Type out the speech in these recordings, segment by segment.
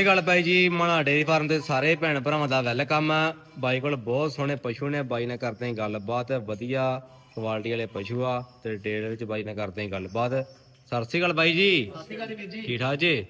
ਸ੍ਰੀ ਅਕਾਲ ਬਾਈ ਜੀ ਮਣਾ dairy farm ਦੇ ਸਾਰੇ ਭੈਣ ਭਰਾਵਾਂ ਦਾ ਵੈਲਕਮ ਬਾਈ ਕੋਲ ਬਹੁਤ ਸੋਹਣੇ ਪਸ਼ੂ ਨੇ ਬਾਈ ਨਾਲ ਕਰਦੇ ਹਾਂ ਗੱਲਬਾਤ ਵਧੀਆ ਕੁਆਲਿਟੀ ਵਾਲੇ ਪਸ਼ੂ ਆ ਤੇ ਡੇਰੇ ਵਿੱਚ ਬਾਈ ਨਾਲ ਕਰਦੇ ਹਾਂ ਗੱਲਬਾਤ। ਸਤਿ ਸ੍ਰੀ ਅਕਾਲ ਬਾਈ ਜੀ। ਸਤਿ ਸ਼੍ਰੀ ਅਕਾਲ ਜੀ ਵੀਰ ਜੀ। ਠੀਕ ਠਾਕ ਜੀ?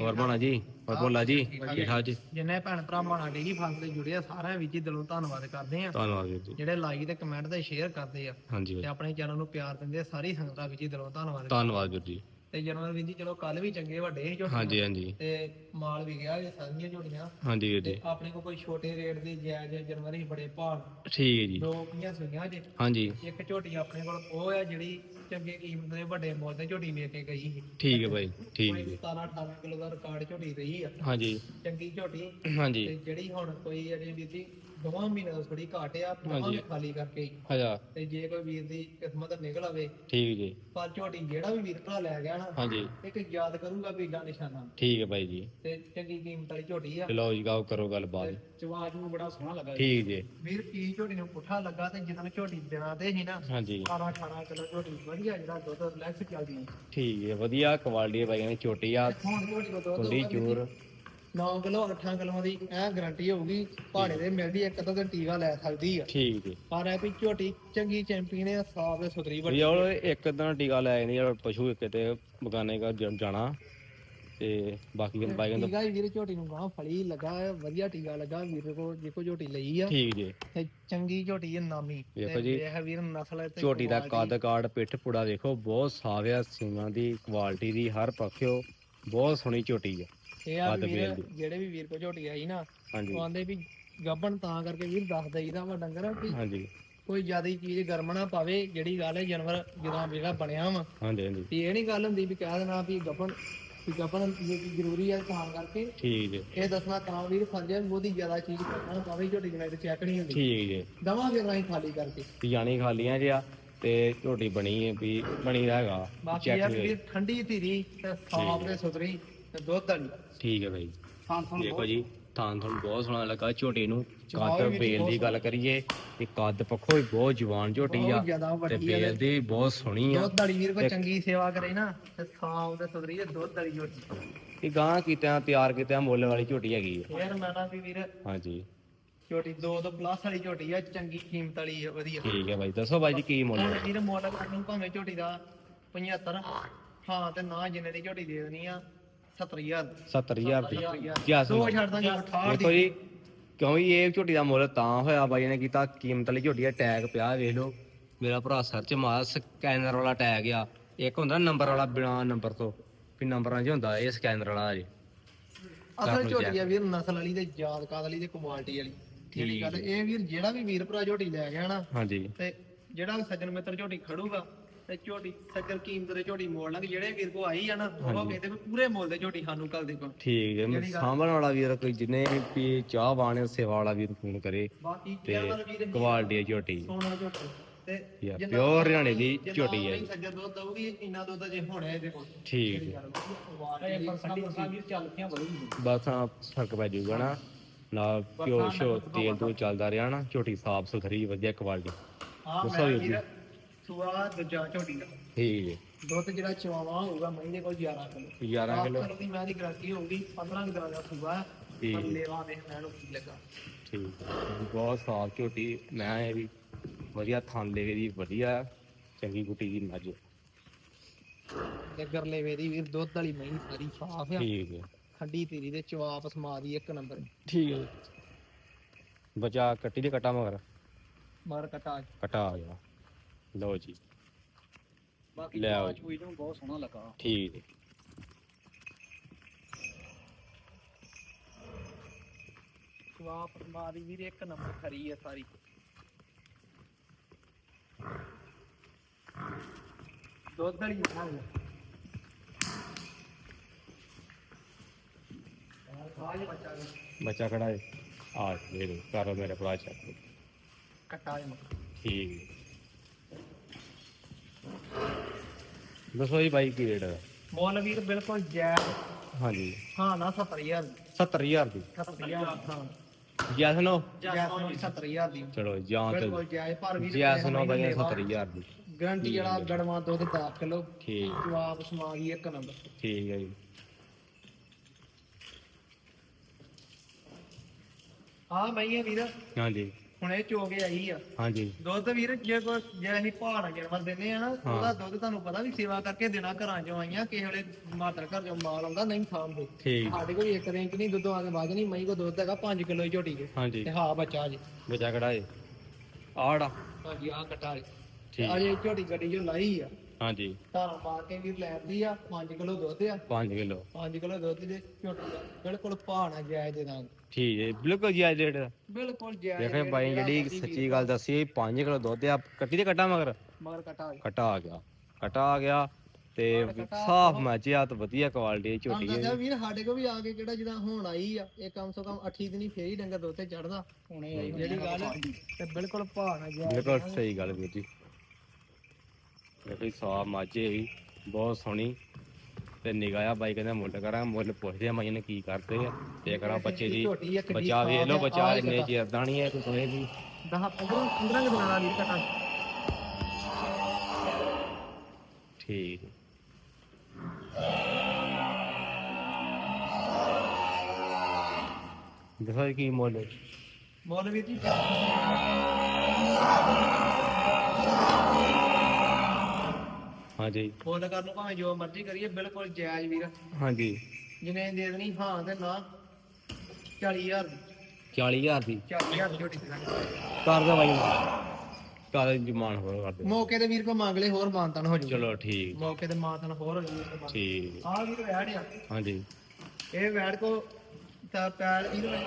ਹੋਰ ਬਣਾ ਜੀ ਹੋਰ ਬੋਲਾ ਜੀ ਠੀਕ ਠਾਕ ਜੀ? ਜਿੰਨੇ ਭੈਣ ਭਰਾ ਮਾਣਾ ਡੇਰੀ ਫਾਰਮ ਤੇ ਜੁੜੇ ਆ ਸਾਰਿਆਂ ਵਿੱਚ ਹੀ ਦਿਲੋਂ ਧੰਨਵਾਦ ਕਰਦੇ ਆ ਧੰਨਵਾਦ ਜੀ। ਜਿਹੜੇ ਲਾਈਕ ਤੇ ਕਮੈਂਟ ਤੇ ਸ਼ੇਅਰ ਕਰਦੇ ਆ ਤੇ ਆਪਣੇ ਚੈਨਲ ਨੂੰ ਪਿਆਰ ਦਿੰਦੇ ਆ ਸਾਰੀ ਸੰਗਤਾਂ ਵਿੱਚ ਹੀ ਦਿਲੋਂ ਧੰਨਵਾਦ। ਧੰਨਵਾਦ ਵੀਰ ਜੀ। ਤੇ ਜਨਰਲ ਵੀਰ ਜੀ ਚਲੋ ਕੱਲ ਵੀ ਚੰਗੇ ਵੱਡੇ ਸੀ ਝੋਟੀਆਂ ਹਾਂਜੀ ਹਾਂਜੀ। ਤੇ ਮਾਲ ਵੀ ਗਿਆ ਇਹ ਸਾਰੀਆਂ ਝੋਟੀਆਂ। ਹਾਂਜੀ ਵੀਰ ਤੇ ਜੀ। ਆਪਣੇ ਕੋਲ ਕੋਈ ਛੋਟੇ ਰੇਟ ਦੀ ਜਾਇਜ਼ ਜਨਵਰੀ ਬੜੇ ਭਾਅ ਠੀਕ ਹੈ ਜੀ। ਦੋ ਪੀਆਂ ਸੁਈਆਂ ਜੇ ਹਾਂਜੀ। ਇੱਕ ਝੋਟੀ ਆਪਣੇ ਕੋਲ ਉਹ ਆ ਜਿਹੜੀ ਚੰਗੇ ਕੀਮਤ ਦੇ ਵੱਡੇ ਮੁੱਲ ਤੇ ਝੋਟੀ ਵੇਚ ਕੇ ਗਈ ਸੀ। ਠੀਕ ਹੈ ਬਾਈ ਠੀਕ ਹੈ। ਕੋਈ ਜੀ 17 18 ਕਿਲੋ ਦਾ ਰਿਕਾਰਡ ਝੋਟੀ ਰਹੀ ਆ। ਹਾਂਜੀ। ਚੰਗੀ ਝੋਟੀ। ਹਾਂਜੀ। ਤੇ ਜਿਹੜੀ ਹੁਣ ਕੋਈ ਅਜੇ ਵੀਰ ਜੀ ਦੋਵਾਂ ਮਹੀਨਿਆਂ ਦਾ ਥੋੜੀ ਘਾਟ ਆ ਦੋਵਾਂ ਨੇ ਖਾਲੀ ਕਰਕੇ ਹੀ। ਤੇ ਜੇ ਕੋਈ ਵੀਰ ਦੀ ਕਿਸਮਤ ਨਿਕਲ ਆਵੇ ਠੀਕ ਜੀ। ਪਰ ਝੋਟੀ ਜਿਹੜਾ ਵੀ ਵੀਰ ਭਰਾ ਲੈ ਗਿਆ ਨਾ ਹਾਂਜੀ। ਇੱਕ ਯਾਦ ਕਰੂਗਾ ਨਿਸ਼ਾਨਾ। ਠੀਕ ਹੈ ਬਾਈ ਜੀ। ਤੇ ਚੰਗੀ ਕੀਮਤ ਵਾਲੀ ਝੋਟੀ ਆ। ਚਲੋ ਜੀ ਗਾਓ ਕਰੋ ਗੱਲਬਾਤ। ਚਵਾਜ ਨੂੰ ਬੜਾ ਸੋਹਣਾ ਲੱਗਾ ਠੀਕ ਜੀ। ਵੀਰ ਕੀ ਝੋਟੀ ਨੂੰ ਪੁੱਠਾ ਲੱਗਾ ਤੇ ਜਦੋਂ ਝੋਟੀ ਦੇਣਾ ਤੇ ਸੀ ਨਾ ਹਾਂਜੀ। 18 18 ਕਿਲੋ ਝੋਟੀ ਵਧੀਆ ਜਿਹੜਾ ਦੁੱਧ ਰਿਲੈਕਸ ਚੱਲਦੀ ਹੈ ਠੀਕ ਹੈ ਵਧੀਆ ਕੁਆਲਿਟੀ ਨੇ ਛੋਟੀ ਆ। ਹੁਣ ਝੋਟੀ ਕੋ ਦੁੱਧ ਕੁੰਡੀ ਚੂਰ। 9 ਕਿਲੋ 8 ਕਿਲੋ ਦੀ ਐ ਗਾਰੰਟੀ ਹੋਊਗੀ ਪਹਾੜੇ ਦੇ ਮਿਲਦੀ ਇੱਕ ਅੱਧਾ ਦਿਨ ਟੀਕਾ ਲੈ ਸਕਦੀ ਆ। ਠੀਕ ਹੈ। ਪਰ ਐ ਵੀ ਝੋਟੀ ਚੰਗੀ ਚੈਂਪੀਅਨ ਆ ਸਾਫ਼ ਤੇ ਸੁਥਰੀ ਵੱਡੀ ਉਹ ਇੱਕ ਦਿਨ ਟੀਕਾ ਲੈ ਨਹੀਂ ਜਿਹੜਾ ਪਸ਼ੂ ਕਿਤੇ ਬਗਾਨੇ ਘਰ ਜਾਣਾ। ਤੇ ਬਾਕੀ ਬਾਈ ਕਹਿੰਦਾ ਟੀਕਾ ਵੀਰ ਝੋਟੀ ਨੂੰ ਗਾਂ ਫਲੀ ਲੱਗਾ ਹੈ, ਵਧੀਆ ਟੀਕਾ ਲੱਗਾ ਵੀਰ ਕੋ ਜਿਹੋ ਝੋਟੀ ਲਈ ਆ। ਠੀਕ ਜੀ। ਤੇ ਚੰਗੀ ਝੋਟੀ ਹੈ ਨਾਮੀ। ਵੇਖੋ ਜੀ। ਇਹ ਵੀਰ ਨਸਲ ਤੇ ਝੋਟੀ ਦਾ। ਕੱਦ ਕਾੜ ਪਿੱਠ ਪੁੜਾ ਦੇਖੋ ਬਹੁਤ ਸਾਫ਼ ਆ ਸੀਮਾਂ ਦੀ ਕੁਆਲਿਟੀ ਦੀ ਹਰ ਪੱਖਿਓ ਬਹੁਤ ਸੋਹਣੀ ਝੋਟੀ ਆ। ਇਹ ਆ ਕੱਦ ਵੀ ਬੇਲ ਵੀਰ ਜਿਹੜੇ ਵੀ ਵੀਰ ਕੋ ਝੋਟੀ ਆਈ ਨਾ ਹਾਂਜੀ। ਉਹ ਆਂਦੇ ਵੀ ਗੱਬਣ ਤਾਂ ਕਰਕੇ ਵੀਰ ਦੱਸ ਦਈਦਾ ਵਾ ਡੰਗਰ ਵੀ ਹਾਂਜੀ। ਕੋਈ ਜ਼ਿਆਦਾ ਚੀਜ਼ ਗਰਮ ਨਾ ਪਾਵੇ ਜਿਹੜੀ ਗੱਲ ਹੈ ਜਾਨਵਰ ਜਦੋਂ ਜਿਹੜਾ ਬਣਿਆ ਵਾ। ਹਾਂਜੀ ਹਾਂਜੀ। ਵੀ ਇਹ ਨਹੀਂ ਗੱਲ ਹੁੰਦੀ ਵੀ ਕਹਿ ਦੇਣਾ ਵੀ ਗੱਬਣ ਵੀ ਗੱਬਣ ਜ਼ਰੂਰੀ ਹੈ ਤਾਂ ਕਰਕੇ। ਠੀਕ ਜੀ ਇਹ ਦੱਸਣਾ ਤਾਂ ਵੀਰ ਫਰਜ਼ ਹੈ ਬਹੁਤੀ ਜ਼ਿਆਦਾ ਚੀਜ਼ ਪਾਵੇ ਝੋਟੀ ਜਨਾਈ ਤੇ ਚੈੱਕ ਨਹੀਂ ਹੁੰਦੀ। ਠੀਕ ਜੀ ਦਵਾਂਗੇ ਰਾਹੀਂ ਖਾਲੀ ਕਰਕੇ। ਜਾਣੀ ਖਾਲੀਆਂ ਜਿਆ ਤੇ ਝੋਟੀ ਬਣੀ ਹੈ ਵੀ ਬਣੀ ਦਾ ਹੈਗਾ। ਬਾਕੀ ਵੀ ਵੀਰ ਠੰਡੀ ਧੀਰੀ ਤੇ ਸਾਫ਼ ਤੇ ਸੁਥਰੀ ਤੇ ਦੁੱਧ ਵਾਲੀ ਠੀਕ ਹੈ ਬਾਈ। ਹਾਂ ਤੁਹਾਨੂੰ ਦੇਖੋ ਜੀ ਥਾਂ ਤੁਹਾਨੂੰ ਬਹੁਤ ਸੋਹਣਾ ਲੱਗਾ ਝੋਟੀ ਨੂੰ। ਕੱਦ ਵੀ ਬੇਲ ਬਹੁਤ ਦੀ ਗੱਲ ਕਰੀਏ ਤੇ ਕੱਦ ਪੱਖੋਂ ਵੀ ਬਹੁਤ ਜਵਾਨ ਝੋਟੀ ਆ ਬਹੁਤ ਜ਼ਿਆਦਾ ਤੇ ਵੱਡੀ ਬੇਲ ਦੀ ਵੀ ਬਹੁਤ ਸੋਹਣੀ ਆ। ਦੁੱਧ ਵਾਲੀ ਵੀਰ ਕੋ ਚੰਗੀ ਸੇਵਾ ਕਰੇ ਨਾ ਤੇ ਸਾਫ਼ ਤੇ ਸੁਥਰੀ ਤੇ ਦੁੱਧ ਵਾਲੀ ਝੋਟੀ। ਇਹ ਗਾਂ ਕੀਤਿਆਂ ਤਿਆਰ ਕੀਤਿਆਂ ਮੁੱਲ ਵਾਲੀ ਝੋਟੀ ਹੈਗੀ ਆ। ਯਾਰ ਮੈਂ ਵੀ ਵੀਰ ਹਾਂਜੀ। ਝੋਟੀ ਦੋ ਤੋਂ ਪਲੱਸ ਵਾਲੀ ਝੋਟੀ ਆ ਚੰਗੀ ਕੀਮਤ ਵਾਲੀ ਆ ਵਧੀਆ। ਠੀਕ ਹੈ ਬਾਈ ਦੱਸੋ ਬਾਈ ਜੀ ਕੀ ਮੁੱਲ ਹੁਣ ਵੀਰ ਮਾਡਲ ਨੂੰ ਭਾਵੇਂ ਝੋਟੀ ਦਾ 75 ਹਾਂ ਤੇ ਨਾ ਜਿੰਨੇ ਦੀ ਝੋਟੀ ਦੇ ਦੇਣੀ ਆ 70000 70000 ਦੀ। ਦੋ ਕਿਆ ਸੁਣੋ ਛੱਡ ਦਾਂਗੇ 68 ਦੇਖੋ ਜੀ ਕਿਉਂ ਜੀ ਇਹ ਝੋਟੀ ਦਾ ਮੁੱਲ ਤਾਂ ਹੋਇਆ ਬਾਈ ਨੇ ਕੀਤਾ ਕੀਮਤ ਵਾਲੀ ਝੋਟੀ ਦਾ ਟੈਗ ਪਿਆ ਵੇਖ ਲਓ। ਮੇਰਾ ਭਰਾ ਸਰਚ ਮਾਰ ਸਕੈਨਰ ਵਾਲਾ ਟੈਗ ਆ। ਇੱਕ ਹੁੰਦਾ ਨੰਬਰ ਵਾਲਾ ਬਿਨਾ ਨੰਬਰ ਤੋਂ ਵੀ ਨੰਬਰਾਂ 'ਚ ਹੁੰਦਾ ਇਹ ਸਕੈਨਰ ਵਾਲਾ ਜੀ ਅਸਲ ਝੋਟੀ ਆ ਵੀਰ ਨਸਲ ਵਾਲੀ ਤੇ ਯਾਦਕਾਰ ਵਾਲੀ ਤੇ ਕੁਆਲਿਟੀ ਵਾਲੀ। ਜਿਹੜੀ ਗੱਲ ਇਹ ਵੀਰ ਜਿਹੜਾ ਵੀ ਵੀਰ ਭਰਾ ਝੋਟੀ ਲੈ ਗਿਆ ਨਾ ਹਾਂਜੀ। ਤੇ ਜਿਹੜਾ ਵੀ ਸੱਜਣ ਮਿੱਤਰ ਝੋਟੀ ਖੜੂਗਾ ਤੇ ਝੋਟੀ ਸੱਜਣ ਕੀਮਤ ਦੇ ਝੋਟੀ ਮੋੜ ਲਾਂਗੇ ਜਿਹੜੇ ਵੀਰ ਕੋ ਆਈ ਆ ਨਾ ਉਹ ਕਹਿੰਦੇ ਵੀ ਪੂਰੇ ਮੁੱਲ ਦੇ ਝੋਟੀ ਸਾਨੂੰ ਕੱਲ ਦੇ ਕੋ ਠੀਕ ਹੈ। ਮੈਂ ਸਾਂਭਣ ਵਾਲਾ ਵੀਰ ਕੋਈ ਜਿੰਨੇ ਵੀ ਚਾਹ ਬਾਣੇ ਸੇਵਾ ਵਾਲਾ ਵੀਰ ਫੋਨ ਕਰੇ। ਬਾਕੀ ਕੁਆਲਿਟੀ ਝੋਟੀ। ਸੋਨਾ ਝੋਟੀ। ਤੇ ਪਿਓਰ ਹਰਿਆਣੇ ਦੀ ਝੋਟੀ ਹੈ। ਸੱਜਣ ਦੁੱਧ ਦਊਗੀ ਇੰਨਾ ਦੁੱਧ ਜੇ ਹੋਣਾ ਇਹਦੇ ਕੋਲ। ਠੀਕ ਹੈ। ਇਹ ਪਰਸੈਂਟ ਵੀਰ ਚੱਲ ਪਿਆ ਬੜੀ। ਬਸ ਆ ਫ਼ਰਕ ਪੈ ਜਾਊਗਾ ਨਾ। ਨਾਲ ਘਿਓ ਸ਼ੋ ਤੇਲ ਤੋਂ ਚੱਲਦਾ ਰਿਹਾ ਨਾ ਝੋਟੀ ਸਾਫ਼ ਸੁਥਰੀ ਵਧੀਆ ਕੁਆਲਿਟੀ। ਹਾਂ ਦੱਸੋ ਮੈਂ ਵੀਰ ਜੀ। ਵੀਰ ਸੂਆ ਦੂਜਾ ਝੋਟੀ ਦਾ। ਠੀਕ ਹੈ। ਦੁੱਧ ਜਿਹੜਾ ਚਵਾਵਾ ਹੋਊਗਾ ਮਹੀਨੇ ਕੋਲ 11 ਕਿਲੋ। 11 ਕਿਲੋ। ਦੀ ਮੈਂ ਦੀ ਗਾਰੰਟੀ ਹੋਊਗੀ 15 ਕਿਲੋ ਦਾ ਸੂਆ ਪਰ। ਲੇਵਾ ਦੇਖ ਮੈਨੂੰ ਕੀ ਲੱਗਾ। ਠੀਕ। ਬਹੁਤ ਸਾਫ਼ ਝੋਟੀ ਮੈਂ ਇਹ ਵੀ ਵਧੀਆ ਥਣ ਲੇਵੇ ਦੀ ਵਧੀਆ ਚੰਗੀ ਗੁੱਟੀ ਦੀ ਮੱਝ। ਤੇ ਗਰਲੇ ਵੇਦੀ ਵੀਰ ਦੁੱਧ ਵਾਲੀ ਮਹੀਂ ਸਾਰੀ ਸਾਫ਼ ਆ। ਠੀਕ ਹੈ। ਖੰਡੀ ਤੇਰੀ ਦੇ ਚਵਾਪ ਸਮਾ ਦੀ ਇੱਕ ਨੰਬਰ। ਠੀਕ ਹੈ ਬਚਾ ਕੱਟੀ ਦੇ ਕਟਾ ਮਗਰ। ਮਾਰ ਕਟਾ। ਕਟਾ ਆ ਗਿਆ ਲਓ ਜੀ। ਬਾਕੀ ਲੈ ਆਓ ਚੂਈ ਨੂੰ ਬਹੁਤ ਸੋਹਣਾ ਲੱਗਾ। ਠੀਕ ਹੈ ਚਵਾਪ ਸਮਾ ਦੀ ਵੀਰ ਇੱਕ ਨੰਬਰ ਖਰੀ ਹੈ ਸਾਰੀ। ਦੁੱਧ ਵਾਲੀ ਆ ਆਜ ਬੱਚਾ ਬੱਚਾ ਖੜਾ ਹੈ ਆ ਦੇ ਦੋ ਕਰੋ ਮੇਰੇ ਭਰਾ ਚੱਕ। ਕਟਾ ਹੈ ਠੀਕ ਦੱਸੋ ਜੀ ਬਾਈ ਕੀ ਰੇਟ ਹੈ ਮੁੱਲ ਵੀਰ ਬਿਲਕੁਲ ਜਾਇਜ਼ ਹਾਂਜੀ। ਹਾਂ ਨਾ 70000 70000 ਦੀ। 70000 ਹਾਂ। ਜੈਸ ਨੋ ਜਾਇਜ਼ ਨੂੰ 70000 ਦੀ। ਚਲੋ ਜਾਂ ਤੇ ਬਿਲਕੁਲ ਜਾਇਜ਼ ਪਰ ਵੀਰ ਜੈਸ ਨੋ ਬਾਈ 70000 ਦੀ। ਗਰੰਟੀ ਵਾਲਾ ਗੜਵਾ ਦੁੱਧ 10 ਕਿਲੋ। ਠੀਕ। ਜਵਾਬ ਸਮਾ ਗਈ ਇੱਕ ਨੰਬਰ। ਠੀਕ ਹੈ ਜੀ। ਆ ਮਈਆਂ ਵੀਰ। ਹਾਂਜੀ। ਹੁਣ ਇਹ ਚੋ ਕੇ ਆਈ ਆ। ਹਾਂਜੀ। ਦੁੱਧ ਵੀਰ ਜੇ ਕੋਈ ਜੇ ਅਸੀਂ ਭਾਣਾ ਜਨਮ ਦਿੰਦੇ ਆ ਨਾ ਉਹਦਾ ਦੁੱਧ ਤੁਹਾਨੂੰ ਪਤਾ ਵੀ ਸੇਵਾ ਕਰਕੇ ਦੇਣਾ ਘਰਾਂ ਚੋਂ ਆਈਆਂ ਕਿਸੇ ਵੇਲੇ ਮਾਤਰ ਘਰ ਚੋਂ ਮਾਲ ਆਉਂਦਾ ਨਹੀਂ ਠੀਕ। ਸਾਡੇ ਕੋਲ ਇੱਕ ਰੇਂਜ ਨਹੀਂ ਦੁੱਧ ਆ ਕੇ ਵੱਧ ਨਹੀਂ ਮਈ ਕੋ ਦੁੱਧ ਹੈਗਾ 5 ਕਿਲੋ ਹੀ ਝੋਟੀ ਦੇ। ਹਾਂਜੀ। ਤੇ ਹਾਂ ਬੱਚਾ ਜੀ। ਬੱਚਾ ਕਿਹੜਾ ਏ ਆੜਾ ਹਾਂਜੀ ਆ ਕਟਾ ਜੀ ਠੀਕ। ਅਜੇ ਝੋਟੀ ਗੱਡੀ ਜੋ ਲਾਈ ਆ। ਹਾਂਜੀ। ਧਾਰਾਂ ਪਾ ਕੇ ਵੀਰ ਲੈਂਦੀ ਆ 5 ਕਿਲੋ ਦੁੱਧ ਆ। 5 ਕਿਲੋ। 5 ਕਿਲੋ ਦੁੱਧ ਦੇ ਝੋਟੀ ਦਾ ਬਿਲਕੁਲ ਭਾਣਾ ਜਾਇਜ਼ ਦੇ ਦਾਂਗੇ। ਠੀਕ ਹੈ ਬਿਲਕੁਲ ਜੀ ਅੱਜ ਰੇਟ। ਦਾ ਬਿਲਕੁਲ ਜਾਇਜ਼ ਦੇਖੇ ਬਾਈ ਜਿਹੜਾ ਸੱਚੀ ਗੱਲ ਦੱਸੀ 5 ਕਿਲੋ ਦੁੱਧ ਆ ਕੱਟੀ ਤੇ ਕੱਟਾ ਮਗਰ? ਮਗਰ ਕਟਾ ਜੀ ਕਟਾ ਆ ਗਿਆ ਕਟਾ ਆ ਗਿਆ ਤੇ ਸਾਫ਼ ਮੈਚਿਆ ਤੇ ਵਧੀਆ ਕੁਆਲਿਟੀ ਦੀ ਹਾਂ ਝੋਟੀ ਹੈ ਦੱਸਿਆ ਵੀਰ ਸਾਡੇ ਕੋ ਵੀ ਆ ਕੇ ਕਿਹੜਾ ਜਿਹਦਾ ਹੁਣ ਆਈ ਆ ਇਹ ਕਮ ਸੋ ਕਮ 8 ਦਿਨੀ ਫੇਰ ਹੀ ਡੰਗਰ ਦੋਤੇ ਚੜਦਾ। ਹੁਣੇ ਆਈ ਜਿਹੜੀ ਗੱਲ ਤੇ ਬਿਲਕੁਲ ਭਾਣਾ ਜਾਇਜ਼ ਬਿਲਕੁਲ ਸਹੀ ਗੱਲ ਵੀਰ ਜੀ। ਦੇਖੋ ਸਾਫ਼ ਮਾਝੇ ਹੀ ਬਹੁਤ ਸੋਹਣੀ ਤੇ ਨਿਗਾਇਆ ਬਾਈ ਕਹਿੰਦਾ ਮੁੱਲ ਕਰਾਂ ਮੁੱਲ ਪੁੱਛਦੇ ਆ ਮਾਈ ਨੇ ਕੀ ਕਰਦੇ ਆ। ਤੇ ਕਰਾਂ ਬੱਚੇ ਦੀ ਬੱਚਾ ਵੇਖ ਲਓ ਬੱਚਾ ਇੰਨੇ ਚਿਰ ਦਾ ਨਹੀਂ ਹੈ ਕੋਈ ਕੋਈ ਵੀ 10 15 15 ਦਿਨਾਂ ਦਾ ਵੀਰ ਕਟਾ ਠੀਕ। ਇਹ ਕੀ ਮੁੱਲ। ਮੁੱਲ ਵੀਰ ਜੀ ਹਾਂਜੀ। ਮੁੱਲ ਕਰਨ ਨੂੰ ਭਾਵੇਂ ਜੋ ਮਰਜ਼ੀ ਕਰੀਏ ਬਿਲਕੁਲ ਜਾਇਜ਼ ਵੀਰ। ਹਾਂਜੀ। ਜਿਨੇ ਦੇ ਦੇਣੀ ਹਾਂ ਤੇ ਨਾ 40000 ਦੀ 40000 ਦੀ? 40000 ਦੀ ਝੋਟੀ ਦੇ ਦਾਂਗੇ। ਕਰ ਦੋ ਬਾਈ। ਕਰ ਜਮਾਨ ਹੋਰ ਕਰ ਦੇ ਮੌਕੇ ਤੇ ਵੀਰ ਕੋ ਮੰਗ ਲੈ ਹੋਰ ਮਾਨਤਨ ਹੋ ਜੂ ਚਲੋ ਠੀਕ। ਮੌਕੇ ਤੇ ਮਾਨਤਨ ਹੋਰ ਹੋ ਜੂ ਠੀਕ। ਆ ਵੀਰ ਵੈੜ ਆ। ਹਾਂਜੀ। ਇਹ ਵੈੜ ਕੋ ਤਾਂ ਪੈਰ ਵੀਰ ਮੈਂ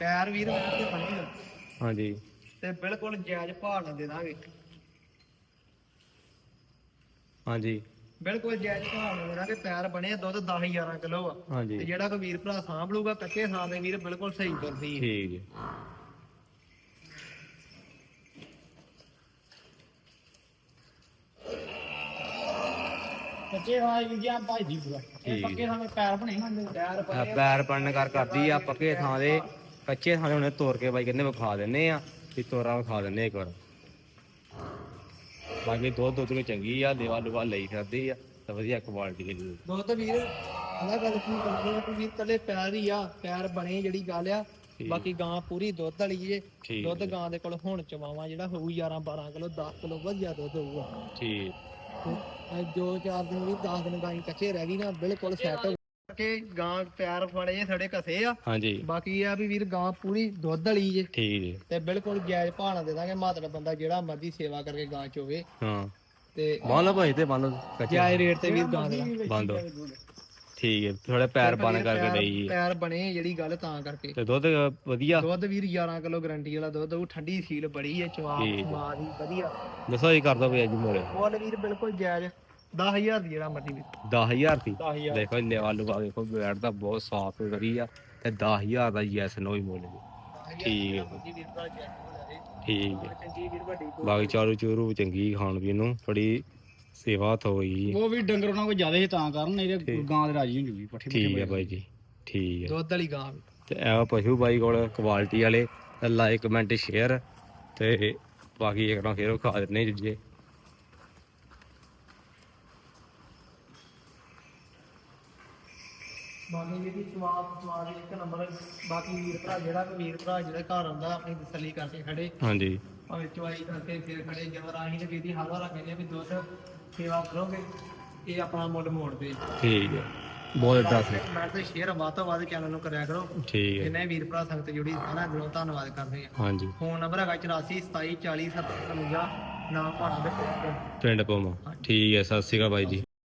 ਪੈਰ ਵੀਰ ਵੈੜ ਤੇ ਆ। ਹਾਂਜੀ। ਤੇ ਬਿਲਕੁਲ ਜਾਇਜ਼ ਭਾਅ ਨਾਲ ਦੇ ਦਾਂਗੇ ਹਾਂਜੀ। ਬਿਲਕੁਲ ਜਾਇਜ਼ ਭਾਅ ਨਾਲ ਦੇ ਦਾਂਗੇ ਪੈਰ ਬਣੇ ਆ ਦੁੱਧ 10 11 ਕਿਲੋ ਆ। ਤੇ ਹਾਂਜੀ ਜਿਹੜਾ ਕੋਈ ਵੀਰ ਭਰਾ ਸਾਂਭ ਲੂਗਾ ਕੱਚੇ ਥਾਂ ਦੇ ਵੀਰ ਬਿਲਕੁਲ ਸਹੀ ਕਰਦੀ ਹੈ ਠੀਕ ਜੀ ਕੱਚੇ ਵੀ ਜਾਂ ਭਾਈ ਦੀ ਪੂਰਾ ਠੀਕ ਪੱਕੇ ਪੈਰ ਬਣੇ ਹੁੰਦੇ ਪੈਰ ਆਹ ਪੈਰ ਪੜਨ ਕਰ ਕਰਦੀ ਆ ਪੱਕੇ ਥਾਂ ਦੇ ਕੱਚੇ ਥਾਂ ਦੇ ਹੁਣੇ ਤੋੜ ਕੇ ਬਾਈ ਕਹਿੰਦੇ ਵਿਖਾ ਦਿੰਨੇ ਆ। ਵੀ ਤੋਰਾ ਵਿਖਾ ਦਿੰਨੇ ਇੱਕ ਵਾਰ। ਬਾਕੀ ਦੁੱਧ ਦੁੱਧ ਨੂੰ ਚੰਗੀ ਆ ਦੇਵਾ ਲੁਵਾ ਲਈ ਫਿਰਦੀ ਆ ਤੇ ਵਧੀਆ ਕੁਆਲਿਟੀ ਦੀ ਦੁੱਧ। ਦੁੱਧ ਵੀਰ ਉਹਦਾ ਗੱਲ ਕੀ ਕਰਦੇ ਆ ਕਿ ਵੀਰ ਕੱਲੇ ਪੈਰ ਹੀ ਆ ਪੈਰ ਬਣੇ ਜਿਹੜੀ ਗੱਲ ਆ। ਬਾਕੀ ਗਾਂ ਪੂਰੀ ਦੁੱਧ ਵਾਲੀ ਜੇ ਠੀਕ। ਦੁੱਧ ਗਾਂ ਦੇ ਕੋਲ ਹੁਣ ਚਵਾਵਾ ਜਿਹੜਾ ਹੋਊ 11 12 ਕਿਲੋ 10 ਕਿਲੋ ਵਧੀਆ ਦੁੱਧ ਹੋਊਗਾ। ਠੀਕ। ਤੇ ਇਹ ਦੋ ਚਾਰ ਦਿਨ ਵੀ 10 ਦਿਨ ਗਾਂ ਕੱਚੇ ਰਹਿ ਗਈ ਨਾ ਬਿਲਕੁਲ ਸੈੱਟ ਕੇ ਗਾਂ ਪੈਰ ਫੜੇ ਜੇ ਥੜੇ ਕਸੇ ਆ। ਹਾਂਜੀ। ਬਾਕੀ ਇਹ ਆ ਵੀ ਵੀਰ ਗਾਂ ਪੂਰੀ ਦੁੱਧ ਵਾਲੀ ਜੇ। ਠੀਕ ਜੀ। ਤੇ ਬਿਲਕੁਲ ਜਾਇਜ਼ ਭਾਣਾ ਦੇ ਦਾਂਗੇ ਮਾਤੜ ਬੰਦਾ ਜਿਹੜਾ ਮਰਜ਼ੀ ਸੇਵਾ ਕਰਕੇ ਗਾਂ ਚੋਵੇ ਹਾਂ। ਤੇ ਬੰਨ ਲਓ ਭਾਈ ਤੇ ਬੰਨ ਲਓ ਕੱਚੇ ਜਾਇਜ਼ ਰੇਟ ਤੇ ਵੀਰ ਗਾਂ ਦੇ ਬੰਨ ਲਓ ਠੀਕ ਹੈ ਥੋੜੇ ਪੈਰ ਬੰਨ ਕਰਕੇ ਲਈ ਪੈਰ ਬਣੇ ਜਿਹੜੀ ਗੱਲ ਤਾਂ ਕਰਕੇ। ਤੇ ਦੁੱਧ ਵਧੀਆ? ਦੁੱਧ ਵੀਰ 11 ਕਿਲੋ ਗਰੰਟੀ ਵਾਲਾ ਦੁੱਧ ਉਹ ਠੰਡੀ ਸੀਲ ਬੜੀ ਹੈ। ਸਵਾਦ ਹੀ ਵਧੀਆ। ਦੱਸੋ ਜੀ ਕਰ ਦੋ ਵੀ ਅੱਜ ਮੋਰੇ। ਮੁੱਲ ਵੀਰ ਬਿਲਕੁਲ ਜਾਇਜ਼। 10000 ਦੀ ਜਿਹੜਾ ਮਰਜ਼ੀ ਵੀਰ 10000 ਦੀ? 10000 ਦੇਖੋ ਲੈਵਾ ਲੁਵਾ ਦੇਖੋ ਦਾ ਬਹੁਤ ਸਾਫ਼ ਕਰੀ ਆ ਤੇ 10000 ਦਾ ਯੈਸ ਨੋ ਹੀ ਮੁੱਲ ਜੀ। ਠੀਕ ਹੈ। ਠੀਕ ਹੈ। ਚੰਗੀ ਵੀਰ ਵੱਡੀ ਬਾਕੀ ਚਾਰੂ ਚੂਰੂ ਚੰਗੀ ਖਾਣ ਪੀਣ ਨੂੰ ਥੋੜੀ ਸੇਵਾ ਥੋਈ ਉਹ ਵੀ ਡੰਗਰ ਉਹਨਾਂ ਕੋਈ ਜ਼ਿਆਦਾ ਹੀ ਤਾਂ ਕਰਨ ਨਹੀਂ ਤੇ ਗਾਂ ਦੇ ਰਾਜੀ ਹੁੰਦੀ ਵੀ ਪੱਠੇ ਠੀਕ ਹੈ ਬਾਈ ਜੀ ਠੀਕ ਹੈ। ਦੁੱਧ ਵਾਲੀ ਗਾਂ। ਵੀ। ਤੇ ਇਹ ਪਸ਼ੂ ਬਾਈ ਕੋਲ ਕੁਆਲਿਟੀ ਵਾਲੇ ਲਾਈਕ ਕਮੈਂਟ ਸ਼ੇਅਰ ਤੇ ਬਾਕੀ ਇੱਕ ਨਾ ਫੇਰ ਖਾ ਦਿੰਨੇ ਜੀ। ਬਾਕੀ ਜਿਹੜੀ ਸਵਾਦ ਸਵਾਦ ਇੱਕ ਨੰਬਰ ਬਾਕੀ ਵੀਰ ਭਰਾ ਜਿਹੜਾ ਕੋਈ ਵੀਰ ਭਰਾ ਜਿਹੜਾ ਘਰ ਆਉਂਦਾ ਆਪਣੀ ਤਸੱਲੀ ਕਰਕੇ ਖੜੇ। ਹਾਂਜੀ। ਭਾਵੇਂ ਚਵਾਈ ਕਰਕੇ ਫਿਰ ਖੜੇ ਜਵਰ ਆਹੀਂ ਤੇ ਵੀਦੀ ਹਾਲਾ ਰੱਖਦੇ ਆ ਵੀ ਦੁੱਧ ਸੇਵਾ ਕਰੋਗੇ ਇਹ ਆਪਣਾ ਮੁੱਲ ਮੋੜਦੇ ਠੀਕ ਹੈ ਬਹੁਤ ਦੱਸ ਮੈਂ ਤੇ ਸ਼ੇਅਰ ਵੱਧ ਤੋਂ ਵੱਧ ਚੈਨਲ ਨੂੰ ਕਰਿਆ ਕਰੋ। ਠੀਕ ਹੈ ਜਿੰਨੇ ਵੀਰ ਭਰਾ ਸੰਗਤ ਜੁੜੀ ਸਾਰਾ ਦਿਲੋਂ ਧੰਨਵਾਦ ਕਰਦੇ ਆ। ਹਾਂਜੀ। ਫੋਨ ਨੰਬਰ ਹੈਗਾ 84 27 40 7 ਨਾਮ ਭਾਣਾ ਦੇ ਪਿੰਡ ਪੋਮਾ ਠੀਕ ਹੈ ਸਤਿ ਸ਼੍ਰੀ ਅਕਾਲ ਬਾਈ ਜੀ।